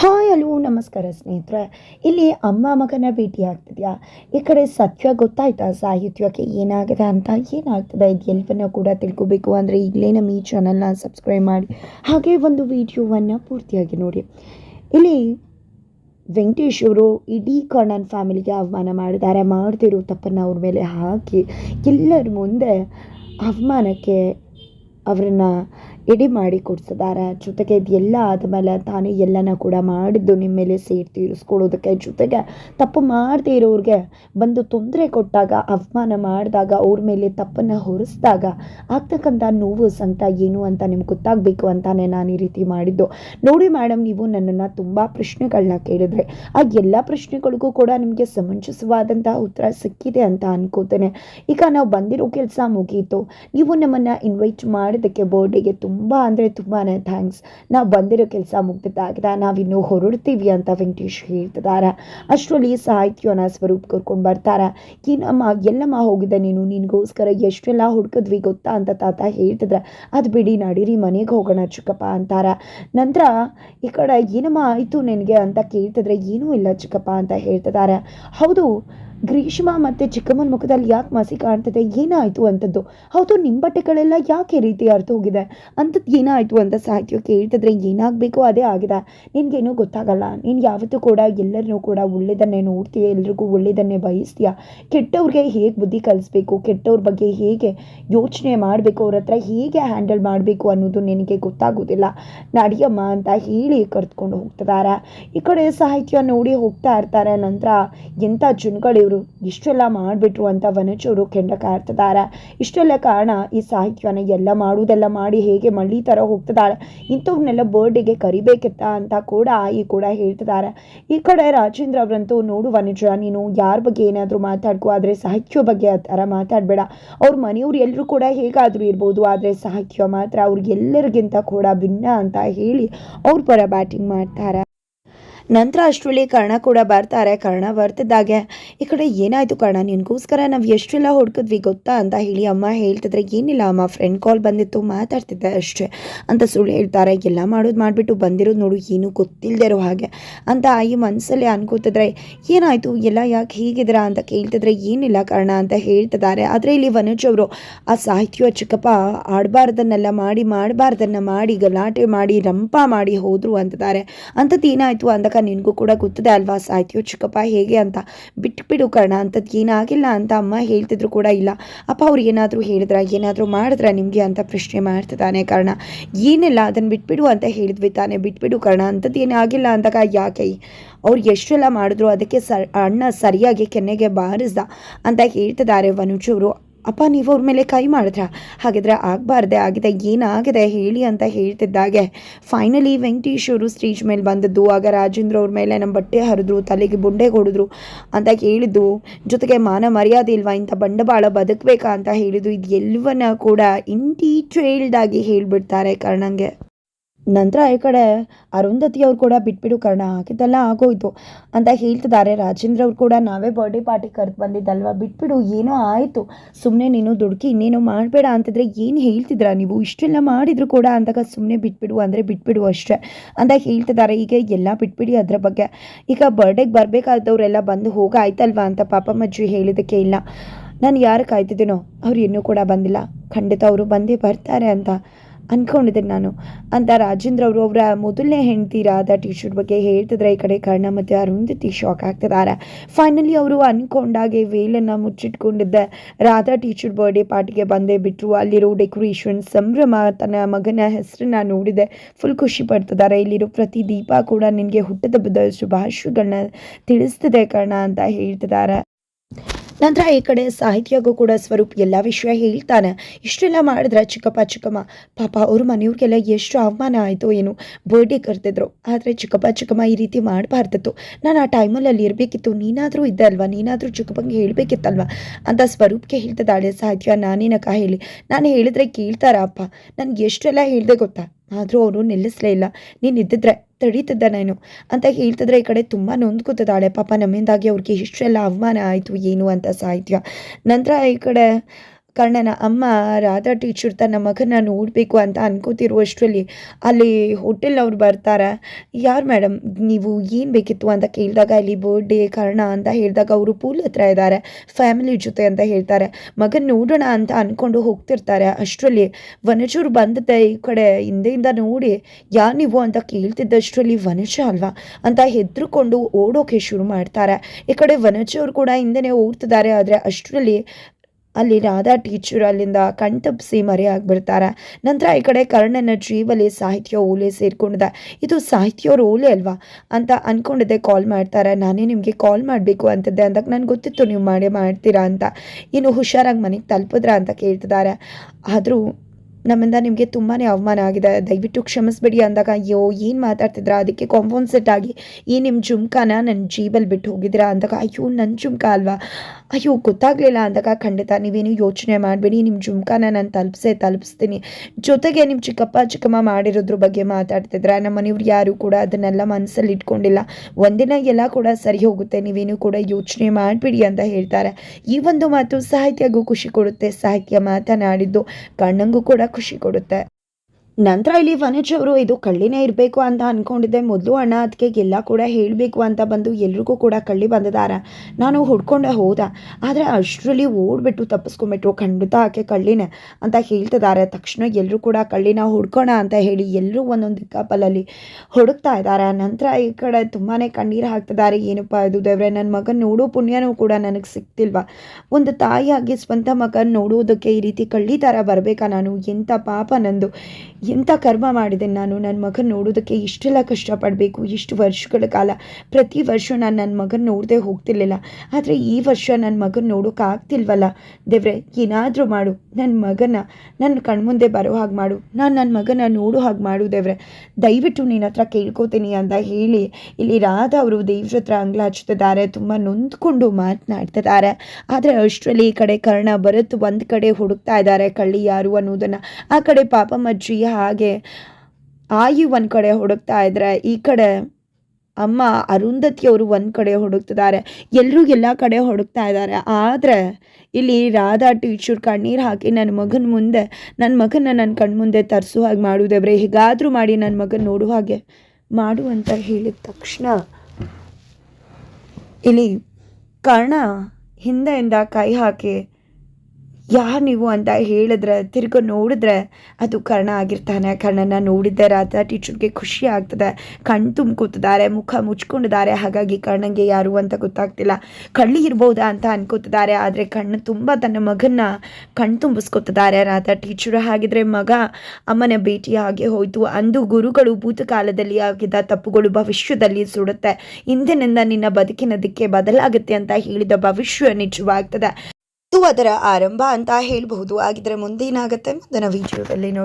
Hi hello ನಮಸ್ಕಾರ ಸ್ನೇಹಿತರೆ. ಇಲ್ಲಿ ಅಮ್ಮ ಮಗನ ಭೇಟಿ ಆಗ್ತಿದ್ಯಾ? ಈ ಕಡೆ ಸತ್ಯ ಗೊತ್ತಾಯ್ತಾ? ಸಾಹಿತ್ಯಕ್ಕೆ ಏನಾಗಿದೆ ಅಂತ ಏನಾಗ್ತದೆ ಇದು ಎಲ್ಲವನ್ನ ಕೂಡ ತಿಳ್ಕೊಬೇಕು ಅಂದರೆ ಈಗಲೇ ನಮ್ಮ ಈ ಚಾನಲ್ನ ಸಬ್ಸ್ಕ್ರೈಬ್ ಮಾಡಿ. ಹಾಗೆ ಒಂದು ವಿಡಿಯೋವನ್ನು ಪೂರ್ತಿಯಾಗಿ ನೋಡಿ. ಇಲ್ಲಿ ವೆಂಕಟೇಶ್ ಅವರು ಇಡೀ ಕಣ್ಣನ್ ಫ್ಯಾಮಿಲಿಗೆ ಅವಮಾನ ಮಾಡಿದ್ದಾರೆ. ಮಾಡ್ತಿರೋ ತಪ್ಪನ್ನು ಅವ್ರ ಮೇಲೆ ಹಾಕಿ ಎಲ್ಲರ ಮುಂದೆ ಅವಮಾನಕ್ಕೆ ಅವರನ್ನು ಎಡೆ ಮಾಡಿ ಕೊಡ್ಸಿದ್ದಾರೆ ಜೊತೆಗೆ ಇದೆಲ್ಲ ಆದಮೇಲೆ ತಾನು ಎಲ್ಲನ ಕೂಡ ಮಾಡಿದ್ದು, ನಿಮ್ಮ ಮೇಲೆ ಸೇರ್ ತೀರಿಸ್ಕೊಳ್ಳೋದಕ್ಕೆ ಜೊತೆಗೆ ತಪ್ಪು ಮಾಡದೇ ಇರೋರಿಗೆ ಬಂದು ತೊಂದರೆ ಕೊಟ್ಟಾಗ, ಅವಮಾನ ಮಾಡಿದಾಗ, ಅವ್ರ ಮೇಲೆ ತಪ್ಪನ್ನು ಹೊರಿಸಿದಾಗ ಆಗ್ತಕ್ಕಂಥ ನೋವು ಸಂತ ಏನು ಅಂತ ನಿಮ್ಗೆ ಗೊತ್ತಾಗಬೇಕು ಅಂತಾನೆ ನಾನು ಈ ರೀತಿ ಮಾಡಿದ್ದು. ನೋಡಿ ಮೇಡಮ್, ನೀವು ನನ್ನನ್ನು ತುಂಬ ಪ್ರಶ್ನೆಗಳನ್ನ ಕೇಳಿದ್ರೆ, ಆ ಎಲ್ಲ ಪ್ರಶ್ನೆಗಳಿಗೂ ಕೂಡ ನಿಮಗೆ ಸಮಂಜಸವಾದಂತಹ ಉತ್ತರ ಸಿಕ್ಕಿದೆ ಅಂತ ಅನ್ಕೋತೇನೆ. ಈಗ ನಾವು ಬಂದಿರೋ ಕೆಲಸ ಮುಗೀತು. ನೀವು ನಮ್ಮನ್ನು ಇನ್ವೈಟ್ ಮಾಡೋದಕ್ಕೆ ಬರ್ಡೇಗೆ ತುಂಬ ಅಂದರೆ ತುಂಬಾ ಥ್ಯಾಂಕ್ಸ್. ನಾವು ಬಂದಿರೋ ಕೆಲಸ ಮುಗ್ದಿದ್ದಾಗಿದೆ. ನಾವಿನ್ನೂ ಹೊರಡ್ತೀವಿ ಅಂತ ವೆಂಕಟೇಶ್ ಹೇಳ್ತಿದ್ದಾರೆ. ಅಷ್ಟರಲ್ಲಿ ಸಾಹಿತ್ಯನ ಸ್ವರೂಪ್ ಕರ್ಕೊಂಡು ಬರ್ತಾರೆ. ಏನಮ್ಮ ಎಲ್ಲಮ್ಮ ಹೋಗಿದ್ದೆ ನೀನು, ನಿನಗೋಸ್ಕರ ಎಷ್ಟೆಲ್ಲ ಹುಡ್ಕಿದ್ವಿ ಗೊತ್ತಾ ಅಂತ ತಾತ ಹೇಳ್ತಿದ್ರೆ, ಅದು ಬಿಡಿ ನಡೀರಿ, ಮನೆಗೆ ಹೋಗೋಣ ಚಿಕ್ಕಪ್ಪ ಅಂತಾರೆ. ನಂತರ ಈ ಕಡೆ ಏನಮ್ಮ ಆಯಿತು ನಿನಗೆ ಅಂತ ಕೇಳ್ತಿದ್ರೆ, ಏನೂ ಇಲ್ಲ ಚಿಕ್ಕಪ್ಪ ಅಂತ ಹೇಳ್ತಿದ್ದಾರೆ. ಹೌದು ಗ್ರೀಷ್ಮ ಮತ್ತು ಚಿಕ್ಕಮ್ಮನ ಮುಖದಲ್ಲಿ ಯಾಕೆ ಮಾಸಿ ಕಾಣ್ತದೆ? ಏನಾಯಿತು ಅಂತದ್ದು? ಹೌದು ನಿಮ್ಮ ಯಾಕೆ ರೀತಿ ಅರ್ಥ ಹೋಗಿದೆ? ಅಂಥದ್ದು ಏನಾಯಿತು ಅಂತ ಸಾಹಿತ್ಯ ಕೇಳ್ತಿದ್ರೆ ಏನಾಗಬೇಕು ಅದೇ ಆಗಿದೆ. ನಿನಗೇನು ಗೊತ್ತಾಗಲ್ಲ. ನೀನು ಯಾವತ್ತೂ ಕೂಡ ಎಲ್ಲರನ್ನೂ ಕೂಡ ಒಳ್ಳೆಯದನ್ನೇ ನೋಡ್ತೀಯ, ಎಲ್ರಿಗೂ ಒಳ್ಳೆಯದನ್ನೇ ಬಯಸ್ತೀಯ. ಕೆಟ್ಟವ್ರಿಗೆ ಹೇಗೆ ಬುದ್ಧಿ ಕಲಿಸ್ಬೇಕು? ಕೆಟ್ಟವ್ರ ಬಗ್ಗೆ ಹೇಗೆ ಯೋಚನೆ ಮಾಡಬೇಕು? ಅವ್ರ ಹತ್ರ ಹೇಗೆ ಹ್ಯಾಂಡಲ್ ಮಾಡಬೇಕು ಅನ್ನೋದು ನಿನಗೆ ಗೊತ್ತಾಗೋದಿಲ್ಲ. ನಡಿಯಮ್ಮ ಅಂತ ಹೇಳಿ ಕರೆದುಕೊಂಡು ಹೋಗ್ತಿದ್ದಾರೆ ಈ ಕಡೆ ಸಾಹಿತ್ಯ ನೋಡಿ ಹೋಗ್ತಾ ಇರ್ತಾರೆ. ನಂತರ ಎಂಥ ಜನಗಳು ಇಷ್ಟೆಲ್ಲ ಮಾಡಿಬಿಟ್ರು ಅಂತ ವನಚೂರು ಕೆಂಡ ಕಾಡ್ತಿದ್ದಾರೆ ಇಷ್ಟೆಲ್ಲ ಕಾರಣ ಈ ಸಾಹಿತ್ಯನ ಎಲ್ಲ ಮಾಡುವುದೆಲ್ಲ ಮಾಡಿ ಹೇಗೆ ಮಳ್ಳಿ ಥರ ಹೋಗ್ತಿದ್ದಾಳೆ ಇಂಥವ್ನೆಲ್ಲ ಬರ್ಡೇಗೆ ಕರಿಬೇಕಿತ್ತ ಅಂತ ಕೂಡ ಈ ಕೂಡ ಹೇಳ್ತಿದ್ದಾರೆ ಈ ಕಡೆ ರಾಜೇಂದ್ರ ಅವರಂತೂ ನೋಡು ವನಜ, ನೀನು ಯಾರ ಬಗ್ಗೆ ಏನಾದರೂ ಮಾತಾಡ್ಕೋ, ಆದರೆ ಸಾಹಿತ್ಯ ಬಗ್ಗೆ ಆ ಥರ ಮಾತಾಡಬೇಡ. ಅವ್ರ ಮನೆಯವ್ರು ಎಲ್ಲರೂ ಕೂಡ ಹೇಗಾದರೂ ಇರ್ಬೋದು, ಆದರೆ ಸಾಹಿತ್ಯ ಮಾತ್ರ ಅವ್ರಿಗೆಲ್ಲರಿಗಿಂತ ಕೂಡ ಭಿನ್ನ ಅಂತ ಹೇಳಿ ಅವ್ರ ಪರ ಬ್ಯಾಟಿಂಗ್ ಮಾಡ್ತಾರೆ. ನಂತರ ಅಷ್ಟರಲ್ಲಿ ಕರ್ಣ ಕೂಡ ಬರ್ತಾರೆ. ಕರ್ಣ ಬರ್ತಿದ್ದಾಗೆ, ಈ ಕಡೆ ಏನಾಯಿತು ಕರ್ಣ? ನಿನಗೋಸ್ಕರ ನಾವು ಎಷ್ಟೆಲ್ಲ ಹುಡ್ಕಿದ್ವಿ ಗೊತ್ತಾ? ಅಂತ ಹೇಳಿ ಅಮ್ಮ ಹೇಳ್ತಿದ್ರೆ, ಏನಿಲ್ಲ ಅಮ್ಮ ಫ್ರೆಂಡ್ ಕಾಲ್ ಬಂದಿತ್ತು, ಮಾತಾಡ್ತಿದ್ದೆ ಅಷ್ಟೇ ಅಂತ ಸುಳ್ಳು ಹೇಳ್ತಾರೆ. ಎಲ್ಲ ಮಾಡೋದು ಮಾಡಿಬಿಟ್ಟು ಬಂದಿರೋದು ನೋಡು, ಏನೂ ಗೊತ್ತಿಲ್ಲದೆ ಇರೋ ಹಾಗೆ ಅಂತ ಆಯಿ ಮನಸ್ಸಲ್ಲಿ ಅನ್ಕೋತಿದ್ರೆ, ಏನಾಯಿತು? ಎಲ್ಲ ಯಾಕೆ ಹೀಗಿದ್ರಾ ಅಂತ ಕೇಳ್ತಿದ್ರೆ, ಏನಿಲ್ಲ ಕರ್ಣ ಅಂತ ಹೇಳ್ತಿದ್ದಾರೆ. ಆದರೆ ಇಲ್ಲಿ ವನಜ್ ಅವರು, ಆ ಸಾಹಿತ್ಯ ಚಿಕ್ಕಪ್ಪ ಆಡಬಾರ್ದನ್ನೆಲ್ಲ ಮಾಡಿ, ಮಾಡಬಾರ್ದನ್ನ ಮಾಡಿ, ಗಲಾಟೆ ಮಾಡಿ, ರಂಪ ಮಾಡಿ ಹೋದರು ಅಂತಿದ್ದಾರೆ. ಅಂಥದ್ದು ಏನಾಯಿತು? ನಿನಗೂ ಕೂಡ ಗೊತ್ತಿದೆ ಅಲ್ವಾ ಸಾಯ್ತೀಯೋ ಚಿಕ್ಕಪ್ಪ ಹೇಗೆ ಅಂತ. ಬಿಟ್ಬಿಡು ಕರ್ಣ ಅಂಥದ್ದು ಏನಾಗಿಲ್ಲ ಅಂತ ಅಮ್ಮ ಹೇಳ್ತಿದ್ರು ಕೂಡ ಇಲ್ಲ. ಅಪ್ಪ ಅವ್ರು ಏನಾದರೂ ಹೇಳಿದ್ರ, ಏನಾದರೂ ಮಾಡಿದ್ರ ನಿಮಗೆ ಅಂತ ಪ್ರಶ್ನೆ ಮಾಡ್ತಿದ್ದಾನೆ ಕರ್ಣ. ಏನಿಲ್ಲ ಅದನ್ನು ಬಿಟ್ಬಿಡು ಅಂತ ಹೇಳಿದ್ವಿ ತಾನೆ. ಬಿಟ್ಬಿಡು ಕರ್ಣ ಅಂಥದ್ದು ಏನಾಗಿಲ್ಲ ಅಂದಾಗ ಯಾಕೆ? ಅವ್ರು ಎಷ್ಟೆಲ್ಲ ಮಾಡಿದ್ರು, ಅದಕ್ಕೆ ಸ ಅಣ್ಣ ಸರಿಯಾಗಿ ಕೆನ್ನೆಗೆ ಬಾರಿಸ್ದ ಅಂತ ಹೇಳ್ತಿದ್ದಾರೆ ವನುಜ್ ಅವರು. ಅಪ್ಪ, ನೀವು ಅವ್ರ ಮೇಲೆ ಕೈ ಮಾಡಿದ್ರ? ಹಾಗಿದ್ರೆ ಆಗಬಾರ್ದೆ, ಆಗಿದೆ, ಏನಾಗಿದೆ ಹೇಳಿ ಅಂತ ಹೇಳ್ತಿದ್ದಾಗೆ. ಫೈನಲಿ ವೆಂಕಟೇಶ್ ಅವರು ಸ್ಟೇಜ್ ಮೇಲೆ ಬಂದದ್ದು. ಆಗ ರಾಜೇಂದ್ರ ಅವ್ರ ಮೇಲೆ ನಮ್ಮ ಬಟ್ಟೆ ಹರಿದ್ರು, ತಲೆಗೆ ಬುಂಡೆ ಕೊಡಿದ್ರು ಅಂತ ಹೇಳಿದ್ದು ಜೊತೆಗೆ ಮಾನ ಮರ್ಯಾದೆ ಇಲ್ವಾ, ಇಂಥ ಬಂಡವಾಳ ಬದುಕಬೇಕಾ ಅಂತ ಹೇಳಿದ್ದು. ಇದು ಎಲ್ಲವನ್ನ ಕೂಡ ಇನ್ ಡೀಟೇಲ್ಡ್ ಆಗಿ ಹೇಳ್ಬಿಡ್ತಾರೆ ಕರ್ಣಂಗೆ. ನಂತರ ಈ ಕಡೆ ಅರುಂಧತಿ ಅವ್ರು ಕೂಡ ಬಿಟ್ಬಿಡು ಕರ್ಣ ಹಾಕಿದ್ದೆಲ್ಲ ಆಗೋಯ್ತು. ಅಂತ ಹೇಳ್ತಿದ್ದಾರೆ. ರಾಜೇಂದ್ರ ಅವ್ರು ಕೂಡ ನಾವೇ ಬರ್ಡೇ ಪಾರ್ಟಿ ಕರೆದು ಬಂದಿದ್ದಲ್ವ? ಬಿಟ್ಬಿಡು, ಏನೋ ಆಯಿತು. ಸುಮ್ಮನೆ ನೀನು ದುಡುಕಿ ಇನ್ನೇನು ಮಾಡಬೇಡ ಅಂತಿದ್ರೆ ಏನು ಹೇಳ್ತಿದ್ರ ನೀವು? ಇಷ್ಟೆಲ್ಲ ಮಾಡಿದ್ರು ಕೂಡ ಅಂದಾಗ ಸುಮ್ಮನೆ ಬಿಟ್ಬಿಡು, ಅಂದರೆ ಬಿಟ್ಬಿಡು ಅಷ್ಟೇ ಅಂತ ಹೇಳ್ತಿದ್ದಾರೆ. ಈಗ ಎಲ್ಲ ಬಿಟ್ಬಿಡಿ ಅದರ ಬಗ್ಗೆ. ಈಗ ಬರ್ಡೇಗೆ ಬರಬೇಕಾದವರೆಲ್ಲ ಬಂದು ಹೋಗಾಯ್ತಲ್ವಾ ಅಂತ ಪಾಪ ಮಜ್ಜಿ ಹೇಳಿದ್ದಕ್ಕೆ ಇಲ್ಲ. ನಾನು ಯಾರು ಕಾಯ್ತಿದ್ದೀನೋ, ಅವ್ರು ಇನ್ನೂ ಕೂಡ ಬಂದಿಲ್ಲ. ಖಂಡಿತ ಅವರು ಬಂದೇ ಬರ್ತಾರೆ ಅಂತ. ಅಂದ್ಕೊಂಡಿದ್ದೀನಿ ನಾನು. ಅಂತ ರಾಜೇಂದ್ರ ಅವರು ಅವರ ಮೊದಲನೇ ಹೆಂಡತಿ ರಾಧಾ ಟೀಚರ್ ಬಗ್ಗೆ ಹೇಳ್ತಿದ್ರೆ ಈ ಕಡೆ ಕರ್ಣ ಮತ್ತು ಅರುಂಧತಿ ಶಾಕ್ ಆಗ್ತಿದ್ದಾರೆ. ಫೈನಲಿ ಅವರು ಅಂದ್ಕೊಂಡಾಗೆ ವೇಲನ್ನು ಮುಚ್ಚಿಟ್ಕೊಂಡಿದ್ದೆ ರಾಧಾ ಟೀಚರ್ ಬರ್ಡೇ ಪಾರ್ಟಿಗೆ ಬಂದೇ ಬಿಟ್ಟರು ಅಲ್ಲಿರೋ ಡೆಕೋರೇಷನ್ ಸಂಭ್ರಮ, ತನ್ನ ಮಗನ ಹೆಸರನ್ನ ನೋಡಿದೆ. ಫುಲ್ ಖುಷಿ ಪಡ್ತಿದ್ದಾರೆ. ಇಲ್ಲಿರೋ ಪ್ರತಿ ದೀಪ ಕೂಡ ನಿನಗೆ ಹುಟ್ಟದ ಶುಭಾಶಯಗಳನ್ನ ತಿಳಿಸ್ತಿದೆ ಕರ್ಣ ಅಂತ ಹೇಳ್ತಿದ್ದಾರೆ. ನಂತರ ಈ ಕಡೆ ಸಾಹಿತ್ಯಗೂ ಕೂಡ ಸ್ವರೂಪ್ ಎಲ್ಲ ವಿಷಯ ಹೇಳ್ತಾನೆ. ಇಷ್ಟೆಲ್ಲ ಮಾಡಿದ್ರೆ ಚಿಕ್ಕಪ್ಪ, ಚಿಕ್ಕಮ್ಮ, ಪಾಪ ಅವ್ರ ಮನೆಯವ್ರಿಗೆಲ್ಲ ಎಷ್ಟು ಅವಮಾನ ಆಯಿತು ಏನು ಬರ್ಡೇ ಕರ್ತಿದ್ರು ಆದರೆ ಚಿಕ್ಕಪ್ಪ, ಚಿಕ್ಕಮ್ಮ ಈ ರೀತಿ ಮಾಡಬಾರ್ದಿತ್ತು. ನಾನು ಆ ಟೈಮಲ್ಲಿ ಅಲ್ಲಿ ಇರಬೇಕಿತ್ತು. ನೀನಾದರೂ ಇದ್ದೆ ಅಲ್ವಾ? ನೀನಾದರೂ ಚಿಕ್ಕಪ್ಪಂಗೆ ಹೇಳಬೇಕಿತ್ತಲ್ವಾ? ಅಂತ ಸ್ವರೂಪ್ಗೆ ಹೇಳ್ತಿದ್ದಾಳೆ ಸಾಹಿತ್ಯ. ನಾನೇನಕ್ಕ ಹೇಳಿ? ನಾನು ಹೇಳಿದ್ರೆ ಕೇಳ್ತಾರ ಅಪ್ಪ? ನನಗೆ ಎಷ್ಟೆಲ್ಲ ಹೇಳಿದೆ ಗೊತ್ತಾ? ಆದರೂ ಅವರು ನಿಲ್ಲಿಸಲೇ ಇಲ್ಲ. ನೀನು ಇದ್ದಿದ್ರೆ ತಡೀತಿದ್ದ ನಾನು. ಅಂತ ಹೇಳ್ತಿದ್ರೆ ಈ ಕಡೆ ತುಂಬ ನೊಂದ್ಕೊತಿದ್ದಾಳೆ ಪಾಪ ನಮ್ಮಿಂದಾಗಿ ಅವ್ರಿಗೆ ಇಷ್ಟೆಲ್ಲ ಅವಮಾನ ಆಯಿತು, ಏನು ಅಂತ ಸಾಹಿತ್ಯ ನಂತರ ಈ ಕಡೆ ಕರ್ಣನ ಅಮ್ಮ ರಾಧಾ ಟೀಚರ್ ತನ್ನ ಮಗನ ನೋಡಬೇಕು ಅಂತ ಅನ್ಕೋತಿರುವಷ್ಟರಲ್ಲಿ ಅಲ್ಲಿ ಹೋಟೆಲ್ನವ್ರು ಬರ್ತಾರೆ. ಯಾರು ಮೇಡಮ್ ನೀವು ಏನು ಬೇಕಿತ್ತು ಅಂತ ಕೇಳಿದಾಗ ಇಲ್ಲಿ ಬರ್ಡೇ ಕರ್ಣ ಅಂತ ಹೇಳಿದಾಗ ಅವರು ಪೂಲ್ ಹತ್ರ ಇದ್ದಾರೆ ಫ್ಯಾಮಿಲಿ ಜೊತೆ ಅಂತ ಹೇಳ್ತಾರೆ. ಮಗನ ನೋಡೋಣ ಅಂತ ಅಂದ್ಕೊಂಡು ಹೋಗ್ತಿರ್ತಾರೆ. ಅಷ್ಟರಲ್ಲಿ ವನಜರು ಬಂದತೆ ಈ ಕಡೆ ಹಿಂದೆಯಿಂದ ನೋಡಿ, ಯಾರು ನೀವು ಅಂತ ಕೇಳ್ತಿದ್ದಷ್ಟರಲ್ಲಿ ವನಜ ಅಲ್ವಾ ಅಂತ ಹೆದ್ರುಕೊಂಡು ಓಡೋಕೆ ಶುರು ಮಾಡ್ತಾರೆ. ಈ ಕಡೆ ವನಜವ್ರು ಕೂಡ ಹಿಂದೆನೇ ಓಡ್ತಿದ್ದಾರೆ, ಆದರೆ ಅಷ್ಟರಲ್ಲಿ ಅಲ್ಲಿ ರಾಧಾ ಟೀಚರ್ ಅಲ್ಲಿಂದ ಕಣ್ತಪ್ಪಿಸಿ ಮರೆಯಾಗ್ಬಿಡ್ತಾರೆ ನಂತರ ಈ ಕಡೆ ಕರ್ಣನ ಜೀವಲಿ ಸಾಹಿತ್ಯ ಓಲೆ ಸೇರ್ಕೊಂಡಿದೆ. ಇದು ಸಾಹಿತ್ಯವ್ರ ಓಲೆ ಅಲ್ವಾ ಅಂತ ಅಂದ್ಕೊಂಡಿದ್ದೆ ಕಾಲ್ ಮಾಡ್ತಾರೆ. ನಾನೇ ನಿಮಗೆ ಕಾಲ್ ಮಾಡಬೇಕು ಅಂತದ್ದೆ ಅಂದಾಗ ನನಗೆ ಗೊತ್ತಿತ್ತು ನೀವು ಮಾಡೇ ಮಾಡ್ತೀರಾ ಅಂತ. ಇನ್ನು ಹುಷಾರಾಗಿ ಮನೆಗೆ ತಲುಪಿದ್ರ ಅಂತ ಕೇಳ್ತಿದ್ದಾರೆ. ಆದರೂ ನಮ್ಮಿಂದ ನಿಮಗೆ ತುಂಬಾ ಅವಮಾನ ಆಗಿದೆ. ದಯವಿಟ್ಟು ಕ್ಷಮಿಸ್ಬಿಡಿ ಅಂದಾಗ, ಅಯ್ಯೋ, ಏನು ಮಾತಾಡ್ತಿದ್ರ? ಅದಕ್ಕೆ ಕಾಂಪೌಂಡ್ ಆಗಿ ಈ ನಿಮ್ಮ ಜುಮ್ಕಾನ ನನ್ನ ಜೀಬಲ್ಲಿ ಬಿಟ್ಟು ಹೋಗಿದ್ದೀರಾ? ಅಂದಾಗ, ಅಯ್ಯೋ ನನ್ನ ಜುಮ್ಕ ಅಲ್ವಾ? ಅಯ್ಯೋ, ಗೊತ್ತಾಗಲಿಲ್ಲ ಅಂದಾಗ, ಖಂಡಿತ ನೀವೇನು ಯೋಚನೆ ಮಾಡಬೇಡಿ. ನಿಮ್ಮ ಜುಮ್ಕಾನ ನಾನು ತಲುಪಿಸೇ, ತಲುಪಿಸ್ತೀನಿ. ಜೊತೆಗೆ ನಿಮ್ಮ ಚಿಕ್ಕಪ್ಪ, ಚಿಕ್ಕಮ್ಮ ಮಾಡಿರೋದ್ರ ಬಗ್ಗೆ ಮಾತಾಡ್ತಿದ್ರ. ನಮ್ಮ ಮನೆಯವ್ರು ಯಾರು ಕೂಡ ಅದನ್ನೆಲ್ಲ ಮನಸ್ಸಲ್ಲಿ ಇಟ್ಕೊಂಡಿಲ್ಲ. ಒಂದಿನ ಎಲ್ಲ ಕೂಡ ಸರಿ ಹೋಗುತ್ತೆ. ನೀವೇನು ಕೂಡ ಯೋಚನೆ ಮಾಡಬೇಡಿ ಅಂತ ಹೇಳ್ತಾರೆ. ಈ ಒಂದು ಮಾತು ಸಾಹಿತ್ಯಗೂ ಖುಷಿ ಕೊಡುತ್ತೆ. ಸಾಹಿತ್ಯ ಮಾತನಾಡಿದ್ದು. ಕಣ್ಣಂಗೂ ಕೂಡ ಖುಷಿ ಕೊಡುತ್ತೆ. ನಂತರ ಇಲ್ಲಿ ವನಜ್ ಅವರು, ಇದು ಕಳ್ಳಿನೇ ಇರಬೇಕು ಅಂತ ಅಂದ್ಕೊಂಡಿದ್ದೆ ಮೊದಲು ಅಣ್ಣ ಅದಕ್ಕೆ ಎಲ್ಲ ಕೂಡ ಹೇಳಬೇಕು ಅಂತ ಬಂದು ಎಲ್ರಿಗೂ ಕೂಡ ಕಳ್ಳಿ ಬಂದಿದ್ದಾರೆ ನಾನು ಹುಡ್ಕೊಂಡೆ ಹೋದ. ಆದರೆ ಅಷ್ಟರಲ್ಲಿ ಓಡ್ಬಿಟ್ಟು ತಪ್ಪಿಸ್ಕೊಂಬಿಟ್ರು. ಖಂಡಿತ ಆಕೆ ಕಳ್ಳಿನೇ ಅಂತ ಹೇಳ್ತಿದ್ದಾರೆ ತಕ್ಷಣ ಎಲ್ಲರೂ ಕೂಡ ಕಳ್ಳಿನ ಹುಡ್ಕೋಣ ಅಂತ ಹೇಳಿ ಎಲ್ಲರೂ ಒಂದೊಂದು ಕಪಲಲ್ಲಿ ಹುಡುಕ್ತಾ ಇದ್ದಾರೆ ನಂತರ ಈ ಕಡೆ ತುಂಬಾ ಕಣ್ಣೀರು ಹಾಕ್ತಿದ್ದಾರೆ ಏನಪ್ಪ ಇದು ದೇವ್ರೆ ನನ್ನ ಮಗನ ನೋಡೋ ಪುಣ್ಯನೂ ಕೂಡ ನನಗೆ ಸಿಗ್ತಿಲ್ವಾ ಒಂದು ತಾಯಿಯಾಗಿ ಸ್ವಂತ ಮಗನ ನೋಡುವುದಕ್ಕೆ ಈ ರೀತಿ ಕಳ್ಳಿ ಥರ ಬರಬೇಕಾ? ನಾನು ಎಂಥ ಪಾಪ ನಂದು. ಎಂಥ ಕರ್ಮ ಮಾಡಿದೆ ನಾನು? ನನ್ನ ಮಗನ ನೋಡೋದಕ್ಕೆ ಇಷ್ಟೆಲ್ಲ ಕಷ್ಟಪಡಬೇಕು. ಇಷ್ಟು ವರ್ಷಗಳ ಕಾಲ ಪ್ರತಿ ವರ್ಷ ನಾನು ನನ್ನ ಮಗನ ನೋಡದೆ ಹೋಗ್ತಿರ್ಲಿಲ್ಲ. ಆದರೆ ಈ ವರ್ಷ ನನ್ನ ಮಗನ ನೋಡೋಕ್ಕಾಗ್ತಿಲ್ವಲ್ಲ ದೇವ್ರೆ, ಏನಾದರೂ ಮಾಡು. ನನ್ನ ಮಗನ ನನ್ನ ಕಣ್ಮುಂದೆ ಬರೋ ಹಾಗೆ ಮಾಡು. ನಾನು ನನ್ನ ಮಗನ ನೋಡೋ ಹಾಗೆ ಮಾಡು ದೇವ್ರೆ. ದಯವಿಟ್ಟು ನಿನ್ನ ಹತ್ರ ಕೇಳ್ಕೊತೀನಿ ಅಂತ ಹೇಳಿ ಇಲ್ಲಿ ರಾಧಾ ಅವರು ದೇವ್ರ ಹತ್ರ ಅಂಗ್ಲ ಹಚ್ತಿದ್ದಾರೆ. ತುಂಬ ನೊಂದ್ಕೊಂಡು ಮಾತನಾಡ್ತಿದ್ದಾರೆ. ಆದರೆ ಅಷ್ಟರಲ್ಲಿ ಈ ಕಡೆ ಕರ್ಣ ಭರತ್ ಒಂದು ಕಡೆ ಹುಡುಕ್ತಾ ಇದ್ದಾರೆ. ಕಳ್ಳಿ ಯಾರು ಅನ್ನೋದನ್ನು. ಆ ಕಡೆ ಪಾಪಮ್ಮಜ್ಜಿ ಹಾಗೆ ಆಯಿ ಒಂದು ಕಡೆ ಹುಡುಕ್ತಾ ಇದ್ದರೆ ಈ ಕಡೆ ಅಮ್ಮ ಅರುಂಧತಿಯವರು ಒಂದು ಕಡೆ ಹುಡುಕ್ತಿದ್ದಾರೆ. ಎಲ್ಲರೂ ಎಲ್ಲ ಕಡೆ ಹುಡುಕ್ತಾ ಇದ್ದಾರೆ. ಆದರೆ ಇಲ್ಲಿ ರಾಧಾ ಟೀಚರ್ ಕಣ್ಣೀರು ಹಾಕಿ ನನ್ನ ಮಗನ ಮುಂದೆ ನನ್ನ ಮಗನ ನನ್ನ ಕಣ್ಮುಂದೆ ತರಿಸೋ ಹಾಗೆ ಮಾಡುವುದೇವ್ರೆ ಹೀಗಾದರೂ ಮಾಡಿ ನನ್ನ ಮಗನ ನೋಡುವ ಹಾಗೆ ಮಾಡು ಅಂತ ಹೇಳಿದ ತಕ್ಷಣ ಇಲ್ಲಿ ಕರ್ಣ ಹಿಂದೆಯಿಂದ ಕೈ ಹಾಕಿ ಯಾರು ನೀವು ಅಂತ ಹೇಳಿದ್ರೆ, ತಿರ್ಗೋ ನೋಡಿದ್ರೆ ಅದು ಕರ್ಣ ಆಗಿರ್ತಾನೆ. ಕರ್ಣನ ನೋಡಿದ್ದೆ ರಾತ ಟೀಚರ್ಗೆ ಖುಷಿ ಆಗ್ತದೆ. ಕಣ್ಣು ತುಂಬ್ಕೋತಿದ್ದಾರೆ, ಮುಖ ಮುಚ್ಕೊಂಡಿದ್ದಾರೆ. ಹಾಗಾಗಿ ಕರ್ಣಂಗೆ ಯಾರು ಅಂತ ಗೊತ್ತಾಗ್ತಿಲ್ಲ. ಕಳ್ಳಿ ಇರ್ಬೋದಾ ಅಂತ ಅನ್ಕೋತಿದ್ದಾರೆ. ಆದರೆ ಕಣ್ಣು ತುಂಬ ತನ್ನ ಮಗನ್ನ ಕಣ್ಣು ತುಂಬಿಸ್ಕೊತಿದ್ದಾರೆ. ರಾತ ಟೀಚರ್ ಹಾಗಿದ್ರೆ ಮಗ ಅಮ್ಮನ ಭೇಟಿ ಹಾಗೆ ಹೋಯಿತು. ಅಂದು ಗುರುಗಳು ಭೂತಕಾಲದಲ್ಲಿ ಆಗಿದ್ದ ತಪ್ಪುಗಳು ಭವಿಷ್ಯದಲ್ಲಿ ಸುಡುತ್ತೆ. ಇಂದಿನಿಂದ ನಿನ್ನ ಬದುಕಿನ ದಿಕ್ಕೆ ಬದಲಾಗುತ್ತೆ ಅಂತ ಹೇಳಿದ ಭವಿಷ್ಯ ನಿಜವಾಗ್ತದೆ. ಅದರ ಆರಂಭ ಅಂತ ಹೇಳಬಹುದು. ಆಗಿದ್ರೆ ಮುಂದೇನಾಗುತ್ತೆ ಮುಂದಿನ ವಿಡಿಯೋದಲ್ಲಿ ನೋಡಿ